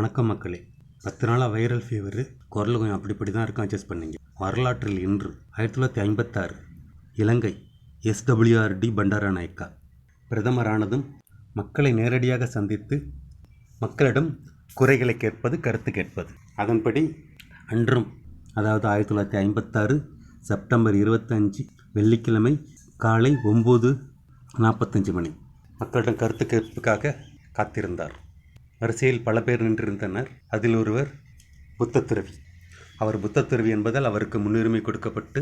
வணக்கம் மக்களே. பத்து நாளாக வைரல் ஃபீவர் குரல் கொஞ்சம் அப்படி இப்படி தான் இருக்கும் அட்ஜஸ்ட் பண்ணீங்க. வரலாற்றில் இன்று ஆயிரத்தி தொள்ளாயிரத்தி ஐம்பத்தாறு இலங்கை எஸ்டபிள்யூஆர்டி பண்டாரநாயக்கா. பிரதமரானதும் மக்களை நேரடியாக சந்தித்து மக்களிடம் குறைகளை கேட்பது கருத்து கேட்பது. அதன்படி அன்றும் அதாவது ஆயிரத்தி தொள்ளாயிரத்தி ஐம்பத்தாறு செப்டம்பர் இருபத்தஞ்சி வெள்ளிக்கிழமை காலை ஒம்பது நாற்பத்தஞ்சு மணி மக்களிடம் கருத்து கேட்புக்காக காத்திருந்தார். வரிசையில் பல பேர் நின்றிருந்தனர். அதில் ஒருவர் புத்தத்துறவி அவர் புத்த துறவி என்பதால் அவருக்கு முன்னுரிமை கொடுக்கப்பட்டு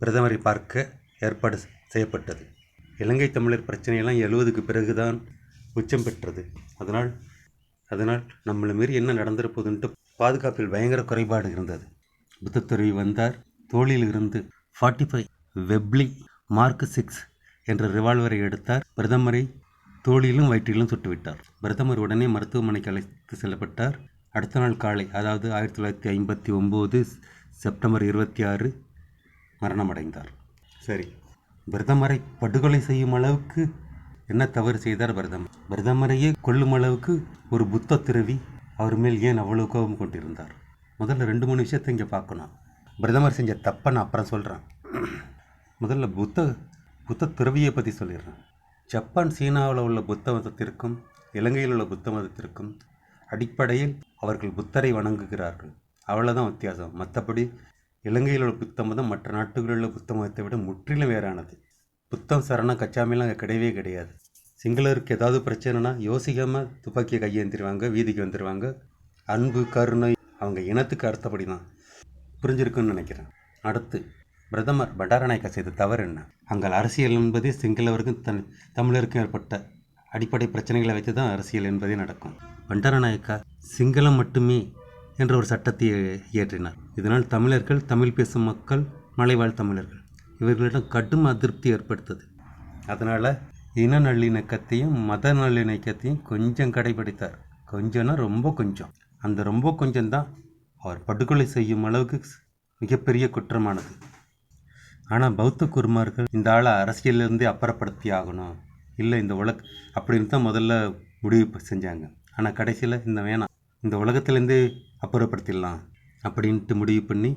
பிரதமரை பார்க்க ஏற்பாடு செய்யப்பட்டது. இலங்கை தமிழர் பிரச்சனையெல்லாம் எழுவதுக்கு பிறகுதான் உச்சம் பெற்றது. அதனால் அதனால் நம்மளை மீறி என்ன நடந்திருப்பதுன்ட்டு பாதுகாப்பில் பயங்கர குறைபாடு இருந்தது. புத்தத்துறவி வந்தார். தோளில் இருந்து forty five Webley mark six என்ற ரிவால்வரை எடுத்தார். பிரதமரை தோளிலும் வயிற்றிலும் சுட்டுவிட்டார் பிரதமர் உடனே மருத்துவமனைக்கு அழைத்து செல்லப்பட்டார். அடுத்த நாள் காலை அதாவது ஆயிரத்தி தொள்ளாயிரத்தி ஐம்பத்தி ஒம்பது செப்டம்பர் இருபத்தி ஆறு மரணமடைந்தார். சரி பிரதமரை படுகொலை செய்யும் அளவுக்கு என்ன தவறு செய்தார் பிரதமர்? பிரதமரையே கொல்லும் அளவுக்கு ஒரு புத்த துறவி அவர் மேல் ஏன் அவ்வளோ கோபம் கொண்டிருந்தார்? முதல்ல ரெண்டு மூணு விஷயத்தை இங்கே பார்க்கணும். பிரதமர் செஞ்ச தப்பை நான் அப்புறம் சொல்கிறேன் முதல்ல புத்த புத்த துறவியை பற்றி சொல்லிடுறேன். ஜப்பான் சீனாவில் உள்ள புத்த மதத்திற்கும் இலங்கையில் உள்ள புத்த மதத்திற்கும் அடிப்படையில் அவர்கள் புத்தரை வணங்குகிறார்கள். அவ்வளோதான் வித்தியாசம். மற்றபடி இலங்கையில் உள்ள புத்த மதம் மற்ற நாட்டுகளில் உள்ள புத்த மதத்தை விட முற்றிலும் வேறானது. புத்தம் சரணம் கச்சாமிலாம் அங்கே கிடையவே கிடையாது. சிங்களருக்கு ஏதாவது பிரச்சனைனா யோசிக்காமல் துப்பாக்கியை கையேந்திருவாங்க வீதிக்கு வந்துடுவாங்க அன்பு கருணை அவங்க இனத்துக்கு அடுத்தபடி தான் புரிஞ்சிருக்குன்னு நினைக்கிறேன். அடுத்து பிரதமர் பண்டாரநாயக்கா செய்த தவறு என்ன? அங்கே அரசியல் என்பதே சிங்களவருக்கும் தன் தமிழருக்கும் ஏற்பட்ட அடிப்படை பிரச்சனைகளை வைத்து தான் அரசியல் என்பதே நடக்கும். பண்டாரநாயக்கா சிங்களம் மட்டுமே என்ற ஒரு சட்டத்தை இயற்றினார். இதனால் தமிழர்கள் தமிழ் பேசும் மக்கள் மலைவாழ் தமிழர்கள் இவர்களிடம் கடும் அதிருப்தி ஏற்படுத்தது. அதனால் இன நல்லிணக்கத்தையும் மத நல்லிணக்கத்தையும் கொஞ்சம் கடைபிடித்தார். கொஞ்சம்னா ரொம்ப கொஞ்சம். அந்த ரொம்ப கொஞ்சம் தான் அவர் படுகொலை செய்யும் அளவுக்கு மிகப்பெரிய குற்றமானது. ஆனால் பௌத்த குருமார்கள் இந்த ஆளை அரசியலிருந்தே அப்புறப்படுத்தி ஆகணும். இல்லை இந்த உலக அப்படின்னு தான் முதல்ல முடிவு செஞ்சாங்க. ஆனால் கடைசியில் இந்த வேணாம் இந்த உலகத்துலேருந்தே அப்புறப்படுத்திடலாம் அப்படின்ட்டு முடிவு பண்ணி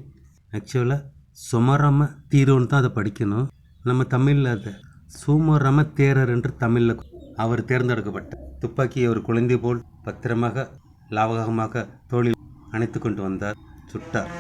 ஆக்சுவலாக சுமரம தீரோன்னு தான் அதை படிக்கணும். நம்ம தமிழில் அதை சுமரம தேரர் என்று தமிழில் அவர் தேர்ந்தெடுக்கப்பட்ட துப்பாக்கியை ஒரு குழந்தை போல் பத்திரமாக லாவகமாக தோளில் அணைத்து கொண்டு வந்தார் சுட்டார்.